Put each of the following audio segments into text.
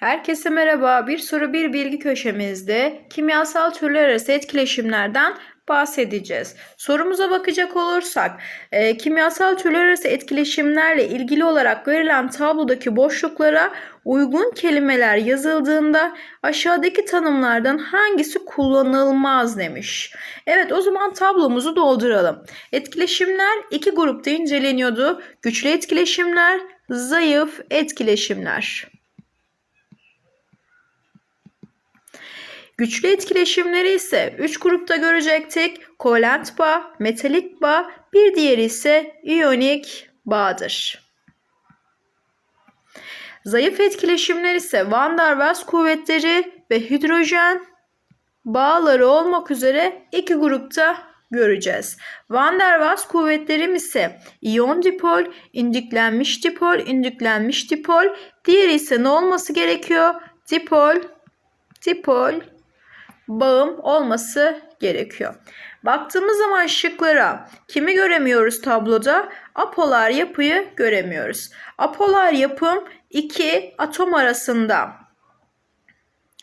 Herkese merhaba. Bir soru bir bilgi köşemizde kimyasal türler arası etkileşimlerden bahsedeceğiz. Sorumuza bakacak olursak, e, kimyasal türler arası etkileşimlerle ilgili olarak verilen tablodaki boşluklara uygun kelimeler yazıldığında aşağıdaki tanımlardan hangisi kullanılmaz demiş. Evet o zaman tablomuzu dolduralım. Etkileşimler iki grupta inceleniyordu. Güçlü etkileşimler, zayıf etkileşimler. Güçlü etkileşimleri ise 3 grupta görecektik. Kovalent bağ, metalik bağ, bir diğeri ise iyonik bağdır. Zayıf etkileşimler ise Van der Waals kuvvetleri ve hidrojen bağları olmak üzere iki grupta göreceğiz. Van der Waals kuvvetlerim ise iyon dipol, indüklenmiş dipol, indüklenmiş dipol. Diğeri ise ne olması gerekiyor? Dipol, dipol, bağım olması gerekiyor. Baktığımız zaman şıklara kimi göremiyoruz tabloda? Apolar yapıyı göremiyoruz. Apolar yapım iki atom arasında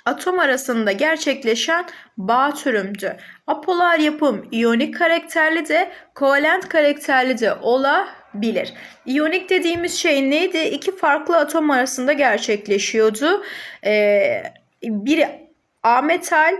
atom arasında gerçekleşen bağ türümdü. Apolar yapım iyonik karakterli de kovalent karakterli de olabilir. İyonik dediğimiz şey neydi? İki farklı atom arasında gerçekleşiyordu. Ee, biri A metal,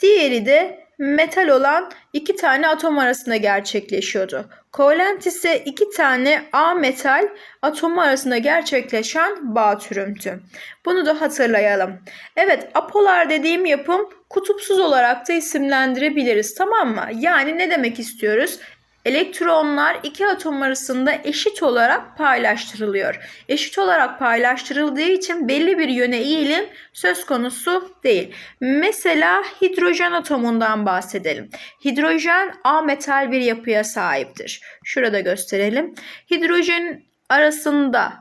Diğeri de metal olan iki tane atom arasında gerçekleşiyordu. Kovalent ise iki tane A metal atomu arasında gerçekleşen bağ türümdü. Bunu da hatırlayalım. Evet apolar dediğim yapım kutupsuz olarak da isimlendirebiliriz tamam mı? Yani ne demek istiyoruz? Elektronlar iki atom arasında eşit olarak paylaştırılıyor. Eşit olarak paylaştırıldığı için belli bir yöne eğilim söz konusu değil. Mesela hidrojen atomundan bahsedelim. Hidrojen A metal bir yapıya sahiptir. Şurada gösterelim. Hidrojen arasında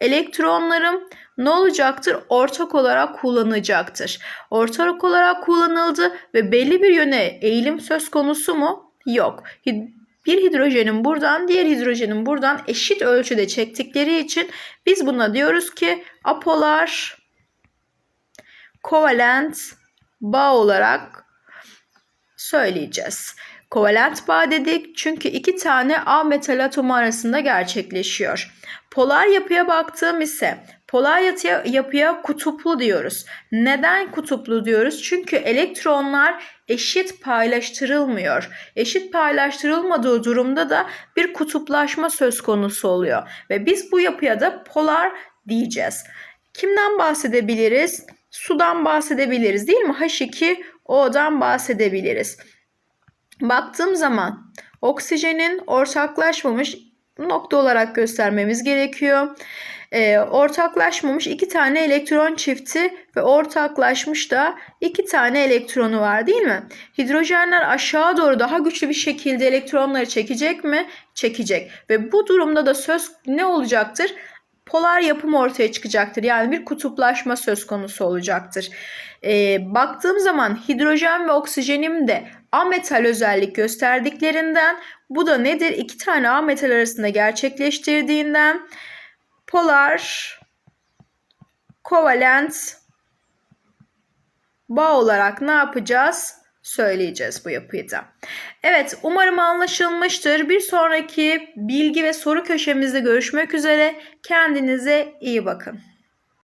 elektronlarım ne olacaktır? Ortak olarak kullanacaktır. Ortak olarak kullanıldı ve belli bir yöne eğilim söz konusu mu? Yok. Bir hidrojenin buradan diğer hidrojenin buradan eşit ölçüde çektikleri için biz buna diyoruz ki apolar kovalent bağ olarak söyleyeceğiz. Kovalent bağ dedik çünkü iki tane A metal atomu arasında gerçekleşiyor. Polar yapıya baktığım ise polar yapıya, yapıya kutuplu diyoruz. Neden kutuplu diyoruz? Çünkü elektronlar eşit paylaştırılmıyor. Eşit paylaştırılmadığı durumda da bir kutuplaşma söz konusu oluyor. Ve biz bu yapıya da polar diyeceğiz. Kimden bahsedebiliriz? Sudan bahsedebiliriz değil mi? H2O'dan bahsedebiliriz. Baktığım zaman oksijenin ortaklaşmamış nokta olarak göstermemiz gerekiyor. Ee, ortaklaşmamış iki tane elektron çifti ve ortaklaşmış da iki tane elektronu var değil mi? Hidrojenler aşağı doğru daha güçlü bir şekilde elektronları çekecek mi? Çekecek. Ve bu durumda da söz ne olacaktır? Polar yapım ortaya çıkacaktır. Yani bir kutuplaşma söz konusu olacaktır. Ee, baktığım zaman hidrojen ve oksijenim de ametal özellik gösterdiklerinden bu da nedir? İki tane A metal arasında gerçekleştirdiğinden polar kovalent bağ olarak ne yapacağız? Söyleyeceğiz bu yapıyı da. Evet umarım anlaşılmıştır. Bir sonraki bilgi ve soru köşemizde görüşmek üzere. Kendinize iyi bakın.